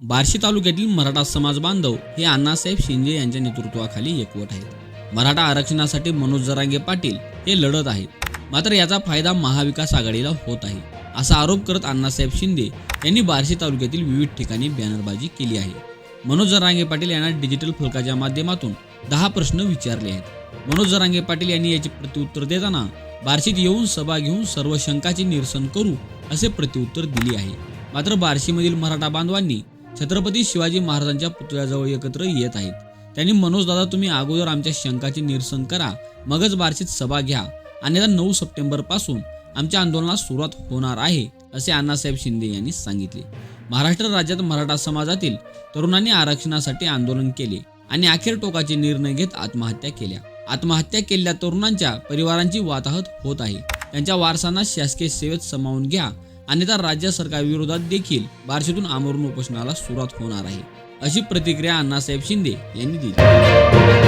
बार्शी तालुक्यातील मराठा समाज बांधव हे अण्णासाहेब शिंदे यांच्या नेतृत्वाखाली एकवट आहेत. मराठा आरक्षणासाठी मनोज जरांगे पाटील हे लढत आहेत. मात्र याचा फायदा महाविकास आघाडीला होत आहे असा आरोप करत अण्णासाहेब शिंदे यांनी बार्शी तालुक्यातील विविध ठिकाणी बॅनरबाजी केली आहे. मनोज जरांगे पाटील यांना डिजिटल फलकाच्या माध्यमातून दहा प्रश्न विचारले आहेत. मनोज जरांगे पाटील यांनी याची प्रत्युत्तर देताना बार्शीत येऊन सभा घेऊन सर्व शंकाचे निरसन करू असे प्रत्युत्तर दिले आहे. मात्र बार्शीमधील मराठा बांधवांनी छत्रपती शिवाजी महाराजांच्या पुतळ्याजवळ एकत्र येत आहेत. त्यांनी मनोज दादा तुम्ही अगोदर आमच्या शंकाचे निरसन करा. मगच बार्शीत सभा घ्या. अन्यथा नऊ सप्टेंबरपासून आमच्या आंदोलनास सुरुवात होणार आहे असे अण्णासाहेब शिंदे यांनी सांगितले. महाराष्ट्र राज्यात मराठा समाजातील तरुणांनी आरक्षणासाठी आंदोलन केले आणि अखेर टोकाचे निर्णय घेत आत्महत्या केल्या. आत्महत्या केलेल्या तरुणांच्या परिवारांची वाताहत होत आहे. त्यांच्या वारसांना शासकीय सेवेत समावून घ्या. अन्यथा राज्य सरकारविरोधात देखील बार्शीतून आमरण उपोषणाला सुरुवात होणार आहे अशी प्रतिक्रिया अण्णासाहेब शिंदे यांनी दिली.